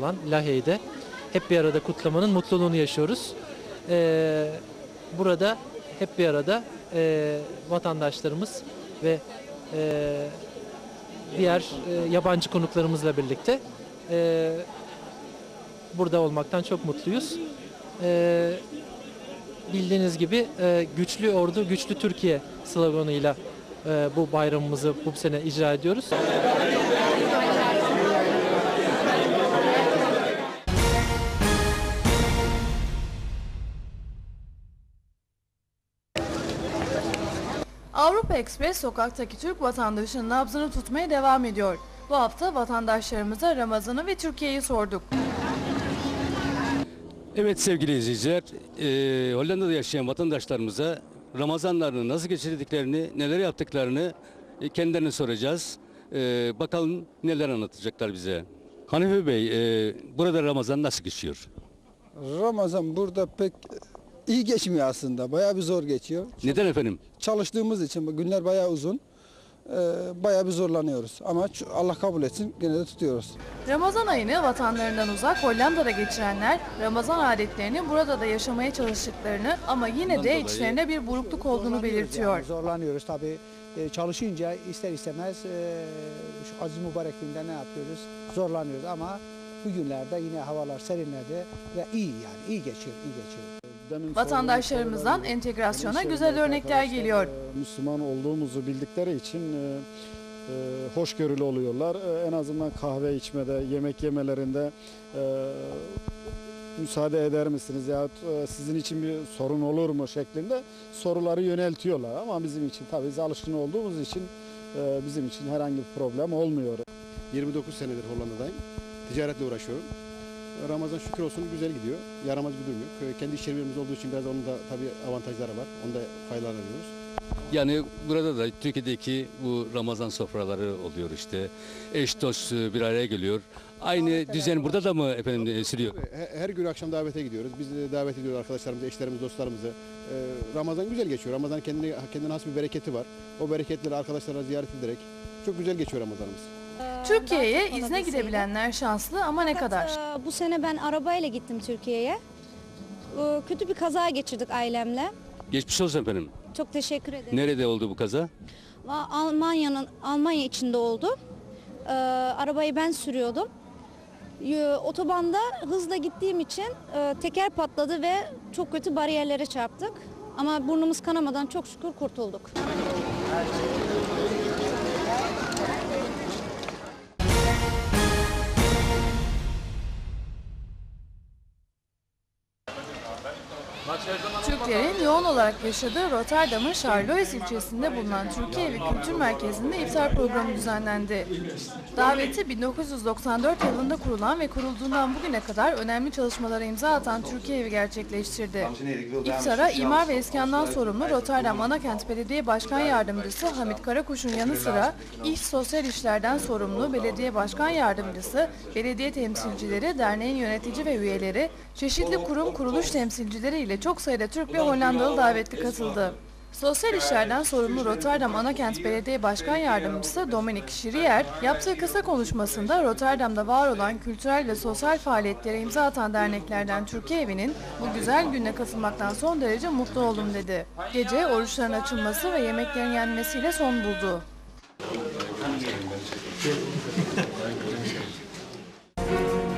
olan Lahey'de hep bir arada kutlamanın mutluluğunu yaşıyoruz. Ee, burada hep bir arada e, vatandaşlarımız ve e, diğer e, yabancı konuklarımızla birlikte e, burada olmaktan çok mutluyuz. E, bildiğiniz gibi e, güçlü ordu, güçlü Türkiye sloganıyla e, bu bayramımızı bu sene icra ediyoruz. Avrupa Ekspres sokaktaki Türk vatandaşının nabzını tutmaya devam ediyor. Bu hafta vatandaşlarımıza Ramazan'ı ve Türkiye'yi sorduk. Evet sevgili izleyiciler, eee, Hollanda'da yaşayan vatandaşlarımıza Ramazanlarını nasıl geçirdiklerini, neler yaptıklarını e, kendilerine soracağız. Eee, bakalım neler anlatacaklar bize. Hanife Bey, eee, burada Ramazan nasıl geçiyor? Ramazan burada pek iyi geçmiyor aslında. Bayağı bir zor geçiyor. Neden efendim? Çalıştığımız için günler bayağı uzun. Ee, bayağı bir zorlanıyoruz. Ama Allah kabul etsin gene de tutuyoruz. Ramazan ayını vatanlarından uzak Hollanda'da geçirenler Ramazan adetlerini burada da yaşamaya çalıştıklarını ama yine de içlerinde bir burukluk olduğunu belirtiyor. yani, zorlanıyoruz tabii. E, çalışınca ister istemez e, şu aziz mübarek günde ne yapıyoruz? Zorlanıyoruz ama bu günlerde yine havalar serinledi ve iyi yani iyi geçiyor, iyi geçiyor. Vatandaşlarımızdan entegrasyona güzel örnekler arkadaşlar, geliyor. e, Müslüman olduğumuzu bildikleri için e, e, hoşgörülü oluyorlar. E, en azından kahve içmede, yemek yemelerinde e, müsaade eder misiniz ya sizin için bir sorun olur mu şeklinde soruları yöneltiyorlar. Ama bizim için tabii biz alışkın olduğumuz için e, bizim için herhangi bir problem olmuyor. 29 senedir Hollanda'dayım. Ticaretle uğraşıyorum. Ramazan şükür olsun güzel gidiyor. Yaramaz bir durum yok. Kendi iş yerimiz olduğu için biraz onun da tabii avantajları var. Onda faydalanıyoruz. Yani burada da Türkiye'deki bu Ramazan sofraları oluyor işte. Eş dost e, bir araya geliyor. Aynı düzen burada da mı efendim e, sürüyor? He- Her gün akşam davete gidiyoruz. Biz de davet ediyoruz arkadaşlarımızı, eşlerimizi, dostlarımızı. Ee, Ramazan güzel geçiyor. Ramazan kendine, kendine has bir bereketi var. O bereketleri arkadaşlara ziyaret ederek çok güzel geçiyor Ramazanımız. Türkiye'ye izne gidebilenler şanslı ama ne Fakat, kadar? e, Bu sene ben arabayla gittim Türkiye'ye. E, Kötü bir kaza geçirdik ailemle. Geçmiş olsun efendim. Çok teşekkür ederim. Nerede oldu bu kaza? Almanya'nın Almanya içinde oldu. E, arabayı ben sürüyordum. Y- Otobanda hızla gittiğim için e, teker patladı ve çok kötü bariyerlere çarptık. Ama burnumuz kanamadan çok şükür kurtulduk. Türklerin yoğun olarak yaşadığı Rotterdam'ın Charloes ilçesinde bulunan Türkiye Evi Kültür Merkezi'nde iftar programı düzenlendi. Daveti 1994 yılında kurulan ve kurulduğundan bugüne kadar önemli çalışmalara imza atan Türkiye Evi gerçekleştirdi. İftara imar ve iskandan sorumlu Rotterdam Anakent Belediye Başkan Yardımcısı Hamit Karakuş'un yanı sıra İş Sosyal İşlerden sorumlu Belediye Başkan Yardımcısı, belediye temsilcileri, derneğin yönetici ve üyeleri, çeşitli kurum kuruluş temsilcileri ile çok sayıda Türk ve Hollandalı davetli katıldı. Sosyal işlerden sorumlu Rotterdam Anakent Belediye Başkan Yardımcısı Dominik Schirier, yaptığı kısa konuşmasında Rotterdam'da var olan kültürel ve sosyal faaliyetlere imza atan derneklerden Türkiye Evi'nin bu güzel güne katılmaktan son derece mutlu oldum dedi. Gece oruçların açılması ve yemeklerin yenmesiyle son buldu.